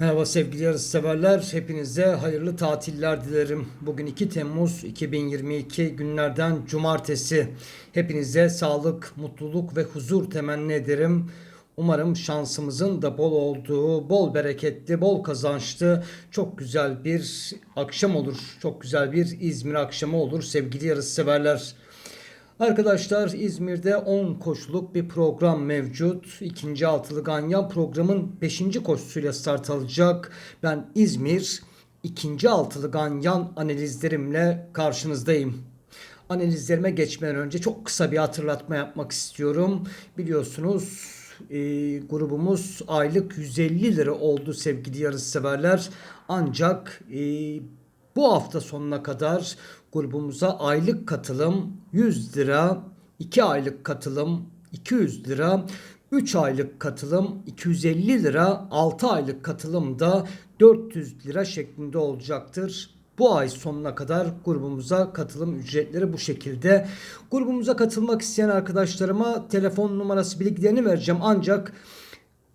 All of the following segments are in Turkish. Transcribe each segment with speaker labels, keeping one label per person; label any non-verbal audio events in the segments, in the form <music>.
Speaker 1: Merhaba sevgili yarışseverler. Hepinize hayırlı tatiller dilerim. Bugün 2 Temmuz 2022 günlerden cumartesi. Hepinize sağlık, mutluluk ve huzur temenni ederim. Umarım şansımızın da bol olduğu, bol bereketli, bol kazançlı, çok güzel bir akşam olur. Çok güzel bir İzmir akşamı olur sevgili yarışseverler. Arkadaşlar İzmir'de 10 koşuluk bir program mevcut. İkinci altılı ganyan programın 5. koşusuyla start alacak. Ben İzmir ikinci altılı ganyan analizlerimle karşınızdayım. Analizlerime geçmeden önce çok kısa bir hatırlatma yapmak istiyorum. Biliyorsunuz e, grubumuz aylık 150 lira oldu sevgili yarışseverler. Ancak e, bu hafta sonuna kadar grubumuza aylık katılım 100 lira, 2 aylık katılım 200 lira, 3 aylık katılım 250 lira, 6 aylık katılım da 400 lira şeklinde olacaktır. Bu ay sonuna kadar grubumuza katılım ücretleri bu şekilde. Grubumuza katılmak isteyen arkadaşlarıma telefon numarası bilgilerini vereceğim. Ancak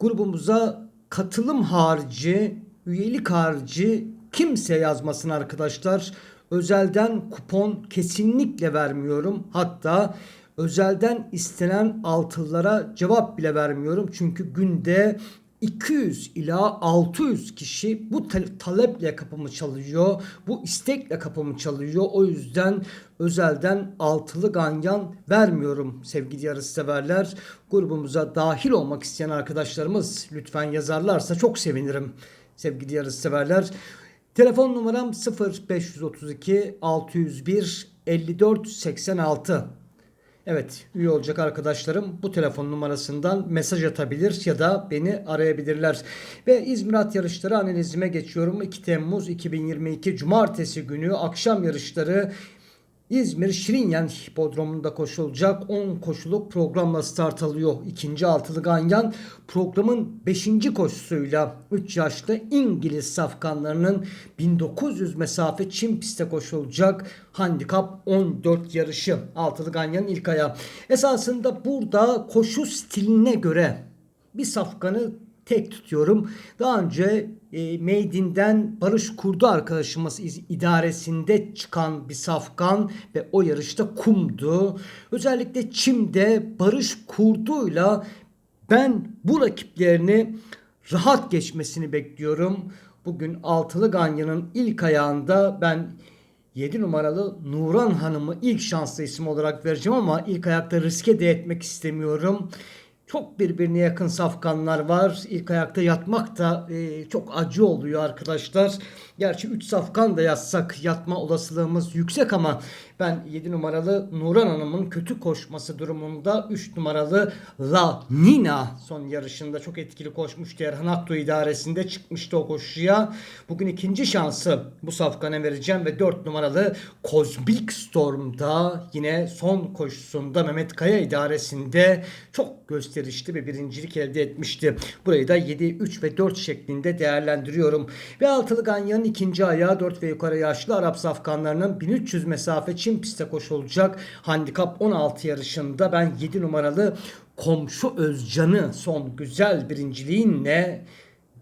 Speaker 1: grubumuza katılım harici, üyelik harici kimse yazmasın arkadaşlar. Özelden kupon kesinlikle vermiyorum. Hatta özelden istenen altıllara cevap bile vermiyorum. Çünkü günde 200 ila 600 kişi bu taleple kapımı çalıyor. Bu istekle kapımı çalıyor. O yüzden özelden altılı ganyan vermiyorum sevgili yarışseverler. Grubumuza dahil olmak isteyen arkadaşlarımız lütfen yazarlarsa çok sevinirim sevgili yarışseverler. Telefon numaram 0532 601 54 86. Evet, üye olacak arkadaşlarım bu telefon numarasından mesaj atabilir ya da beni arayabilirler. Ve İzmir At Yarışları analizime geçiyorum. 2 Temmuz 2022 Cumartesi günü akşam yarışları İzmir Şirinyen Hipodromu'nda koşulacak 10 koşuluk programla start alıyor. İkinci altılı ganyan programın 5. koşusuyla 3 yaşlı İngiliz safkanlarının 1900 mesafe çim piste koşulacak handikap 14 yarışı. Altılı ganyanın ilk ayağı. Esasında burada koşu stiline göre bir safkanı tek tutuyorum. Daha önce e, Meydin'den Barış Kurdu arkadaşımız idaresinde çıkan bir safkan ve o yarışta kumdu. Özellikle Çim'de Barış Kurdu'yla ben bu rakiplerini rahat geçmesini bekliyorum. Bugün Altılı Ganyan'ın ilk ayağında ben 7 numaralı Nuran Hanım'ı ilk şanslı isim olarak vereceğim ama ilk ayakta riske de etmek istemiyorum. Çok birbirine yakın safkanlar var. İlk ayakta yatmak da e, çok acı oluyor arkadaşlar. Gerçi 3 safkan da yatsak yatma olasılığımız yüksek ama ben 7 numaralı Nuran Hanım'ın kötü koşması durumunda 3 numaralı La Nina son yarışında çok etkili koşmuştu. Erhan Aktu idaresinde çıkmıştı o koşuya. Bugün ikinci şansı bu safkana vereceğim ve 4 numaralı Cosmic Storm'da yine son koşusunda Mehmet Kaya idaresinde çok gösterişli bir birincilik elde etmişti. Burayı da 7, 3 ve 4 şeklinde değerlendiriyorum. Ve altılı ganyanın ikinci ayağı 4 ve yukarı yaşlı Arap safkanlarının 1300 mesafe Çin piste koşulacak. Handikap 16 yarışında ben 7 numaralı komşu Özcan'ı son güzel birinciliğinle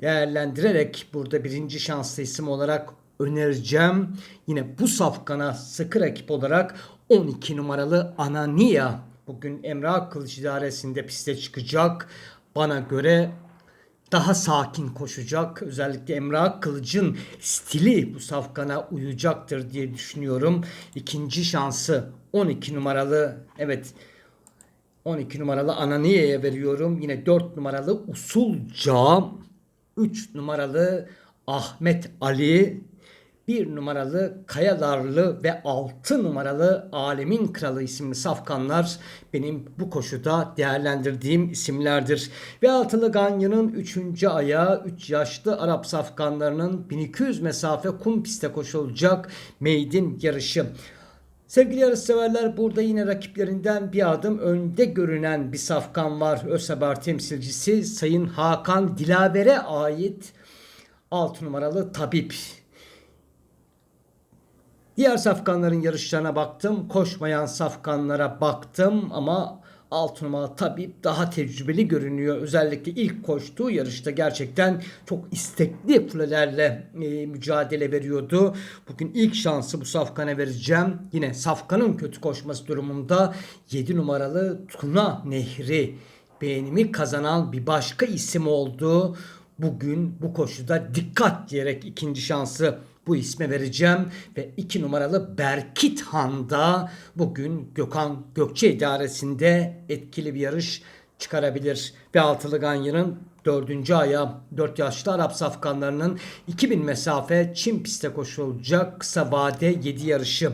Speaker 1: değerlendirerek burada birinci şanslı isim olarak önereceğim. Yine bu safkana sıkı rakip olarak 12 numaralı Anania bugün Emrah Kılıç idaresinde piste çıkacak. Bana göre daha sakin koşacak. Özellikle Emrah Kılıç'ın stili bu safkana uyacaktır diye düşünüyorum. İkinci şansı 12 numaralı evet 12 numaralı Ananiye'ye veriyorum. Yine 4 numaralı Usulca 3 numaralı Ahmet Ali 1 numaralı Kayalarlı ve 6 numaralı Alemin Kralı isimli safkanlar benim bu koşuda değerlendirdiğim isimlerdir. Ve altılı Ganyan'ın 3. ayağı 3 yaşlı Arap safkanlarının 1200 mesafe kum piste koşulacak meydin yarışı. Sevgili yarışseverler burada yine rakiplerinden bir adım önde görünen bir safkan var. Ösebar temsilcisi Sayın Hakan Dilaver'e ait 6 numaralı tabip. Diğer safkanların yarışlarına baktım. Koşmayan safkanlara baktım ama 6 numara tabii daha tecrübeli görünüyor. Özellikle ilk koştuğu yarışta gerçekten çok istekli kulelerle e, mücadele veriyordu. Bugün ilk şansı bu Safkan'a vereceğim. Yine Safkan'ın kötü koşması durumunda 7 numaralı Tuna Nehri beğenimi kazanan bir başka isim oldu. Bugün bu koşuda dikkat diyerek ikinci şansı bu isme vereceğim ve iki numaralı Berkit Han'da bugün Gökhan Gökçe idaresinde etkili bir yarış çıkarabilir. Ve altılı Ganya'nın dördüncü aya 4 yaşlı Arap safkanlarının 2000 mesafe Çin pistte koşulacak kısa vade 7 yarışı.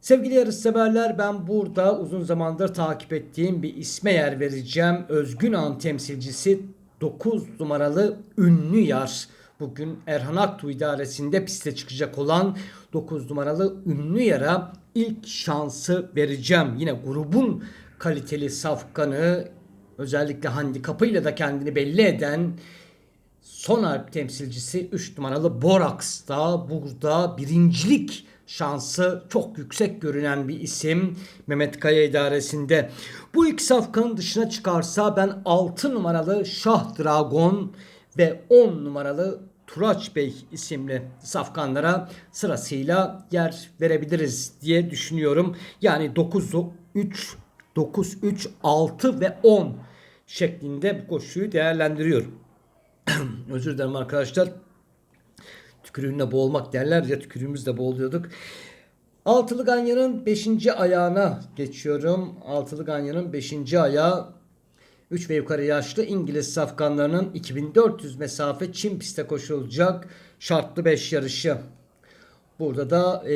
Speaker 1: Sevgili yarışseverler ben burada uzun zamandır takip ettiğim bir isme yer vereceğim. Özgün An temsilcisi 9 numaralı ünlü yar. Bugün Erhan Aktu idaresinde piste çıkacak olan 9 numaralı ünlü yara ilk şansı vereceğim. Yine grubun kaliteli safkanı özellikle handikapıyla da kendini belli eden son harp temsilcisi 3 numaralı Borax da burada birincilik şansı çok yüksek görünen bir isim Mehmet Kaya idaresinde. Bu iki safkanın dışına çıkarsa ben 6 numaralı Şah Dragon ve 10 numaralı Turaç Bey isimli safkanlara sırasıyla yer verebiliriz diye düşünüyorum. Yani 9 3 9 3 6 ve 10 şeklinde bu koşuyu değerlendiriyorum. <clears throat> Özür dilerim arkadaşlar. Tükürüğünle boğulmak derler ya tükürüğümüzle boğuluyorduk. Altılı Ganyan'ın 5. ayağına geçiyorum. Altılı Ganyan'ın 5. ayağı 3 ve yukarı yaşlı İngiliz safkanlarının 2400 mesafe Çin pistte koşulacak şartlı 5 yarışı. Burada da e,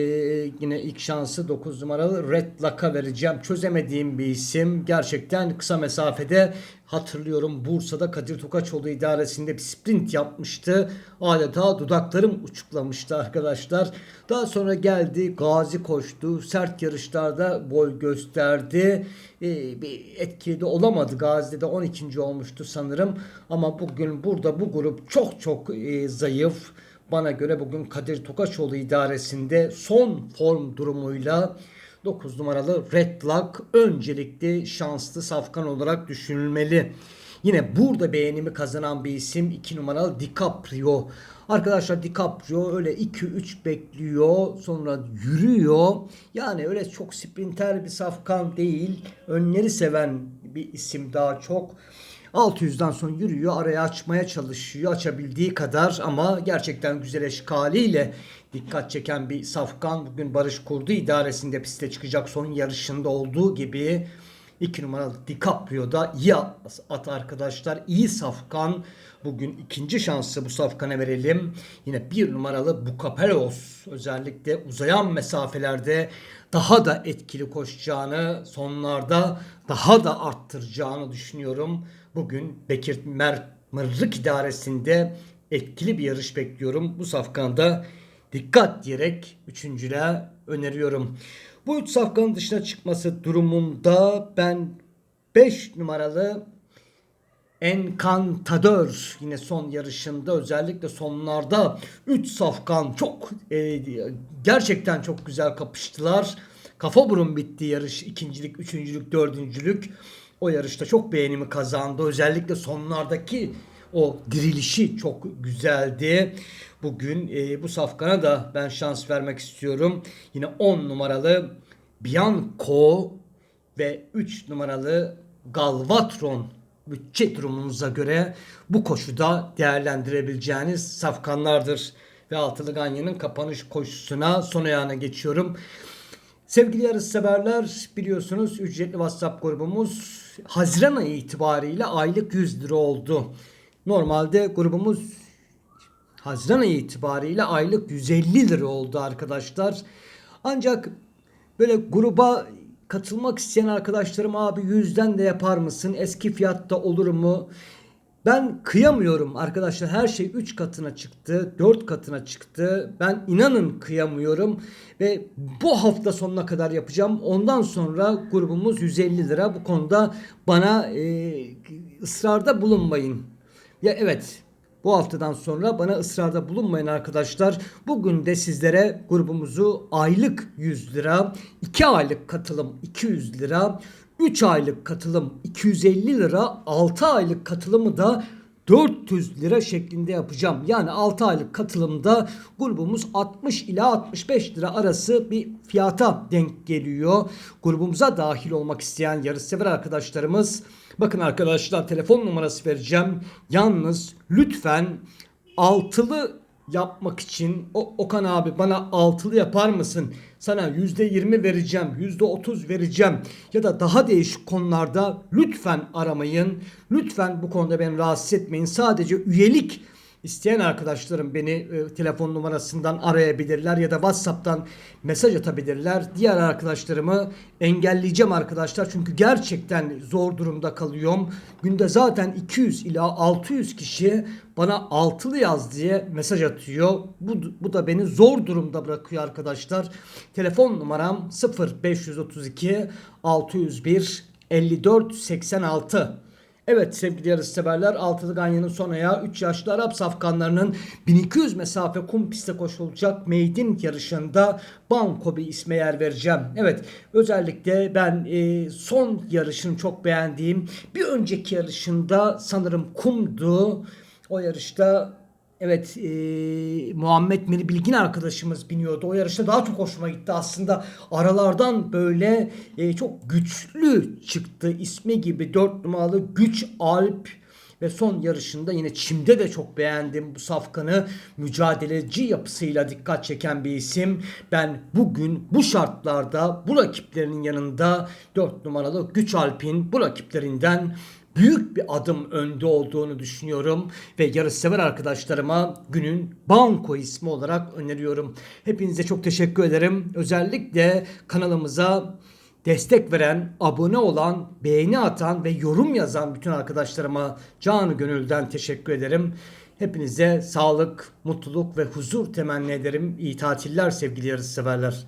Speaker 1: yine ilk şansı 9 numaralı Red Luck'a vereceğim. Çözemediğim bir isim. Gerçekten kısa mesafede hatırlıyorum Bursa'da Kadir Tokaçoğlu idaresinde bir sprint yapmıştı. Adeta dudaklarım uçuklamıştı arkadaşlar. Daha sonra geldi Gazi koştu. Sert yarışlarda boy gösterdi. E, bir etkili olamadı. Gazi'de de 12. olmuştu sanırım. Ama bugün burada bu grup çok çok e, zayıf. Bana göre bugün Kadir Tokaçoğlu idaresinde son form durumuyla 9 numaralı Red Lock öncelikli şanslı safkan olarak düşünülmeli. Yine burada beğenimi kazanan bir isim 2 numaralı DiCaprio. Arkadaşlar DiCaprio öyle 2-3 bekliyor sonra yürüyor. Yani öyle çok sprinter bir safkan değil. Önleri seven bir isim daha çok. 600'den sonra yürüyor. Araya açmaya çalışıyor. Açabildiği kadar ama gerçekten güzel eşkaliyle dikkat çeken bir safkan. Bugün Barış Kurdu idaresinde piste çıkacak son yarışında olduğu gibi 2 numaralı DiCaprio da iyi at arkadaşlar. iyi safkan. Bugün ikinci şansı bu safkana verelim. Yine bir numaralı Bukapelos özellikle uzayan mesafelerde daha da etkili koşacağını, sonlarda daha da arttıracağını düşünüyorum. Bugün Bekir Mer Mırrık idaresinde etkili bir yarış bekliyorum. Bu safkanda dikkat diyerek üçüncüle öneriyorum. Bu üç safkanın dışına çıkması durumunda ben 5 numaralı Encantador yine son yarışında özellikle sonlarda 3 safkan çok e, gerçekten çok güzel kapıştılar. Kafa burun bitti yarış ikincilik, üçüncülük, dördüncülük. O yarışta çok beğenimi kazandı. Özellikle sonlardaki o dirilişi çok güzeldi. Bugün e, bu safkana da ben şans vermek istiyorum. Yine 10 numaralı Bianco ve 3 numaralı Galvatron bütçe durumunuza göre bu koşuda değerlendirebileceğiniz safkanlardır. Ve Altılı Ganyan'ın kapanış koşusuna son ayağına geçiyorum. Sevgili yarış severler biliyorsunuz ücretli WhatsApp grubumuz Haziran ayı itibariyle aylık 100 lira oldu. Normalde grubumuz Haziran ayı itibariyle aylık 150 lira oldu arkadaşlar. Ancak böyle gruba katılmak isteyen arkadaşlarım abi yüzden de yapar mısın? Eski fiyatta olur mu? Ben kıyamıyorum arkadaşlar. Her şey 3 katına çıktı, 4 katına çıktı. Ben inanın kıyamıyorum ve bu hafta sonuna kadar yapacağım. Ondan sonra grubumuz 150 lira. Bu konuda bana e, ısrarda bulunmayın. Ya evet bu haftadan sonra bana ısrarda bulunmayın arkadaşlar. Bugün de sizlere grubumuzu aylık 100 lira, 2 aylık katılım 200 lira, 3 aylık katılım 250 lira, 6 aylık katılımı da 400 lira şeklinde yapacağım. Yani 6 aylık katılımda grubumuz 60 ila 65 lira arası bir fiyata denk geliyor. Grubumuza dahil olmak isteyen yarışsever arkadaşlarımız bakın arkadaşlar telefon numarası vereceğim. Yalnız lütfen altılı yapmak için o, Okan abi bana altılı yapar mısın? Sana yüzde yirmi vereceğim, yüzde otuz vereceğim ya da daha değişik konularda lütfen aramayın. Lütfen bu konuda beni rahatsız etmeyin. Sadece üyelik isteyen arkadaşlarım beni e, telefon numarasından arayabilirler ya da WhatsApp'tan mesaj atabilirler. Diğer arkadaşlarımı engelleyeceğim arkadaşlar çünkü gerçekten zor durumda kalıyorum. Günde zaten 200 ila 600 kişi bana altılı yaz diye mesaj atıyor. Bu, bu da beni zor durumda bırakıyor arkadaşlar. Telefon numaram 0532 601 54 86. Evet sevgili yarışseverler Altılı Ganyan'ın son ayağı 3 yaşlı Arap safkanlarının 1200 mesafe kum pistte koşulacak maiden yarışında Banko bir isme yer vereceğim. Evet özellikle ben e, son yarışını çok beğendiğim bir önceki yarışında sanırım kumdu. O yarışta Evet e, Muhammed Meri Bilgin arkadaşımız biniyordu. O yarışta daha çok hoşuma gitti aslında. Aralardan böyle e, çok güçlü çıktı. ismi gibi 4 numaralı Güç Alp ve son yarışında yine çimde de çok beğendim bu safkanı. Mücadeleci yapısıyla dikkat çeken bir isim. Ben bugün bu şartlarda bu rakiplerinin yanında 4 numaralı Güç Alp'in bu rakiplerinden büyük bir adım önde olduğunu düşünüyorum ve yarışsever arkadaşlarıma günün Banko ismi olarak öneriyorum. Hepinize çok teşekkür ederim. Özellikle kanalımıza destek veren, abone olan, beğeni atan ve yorum yazan bütün arkadaşlarıma canı gönülden teşekkür ederim. Hepinize sağlık, mutluluk ve huzur temenni ederim. İyi tatiller sevgili yarışseverler.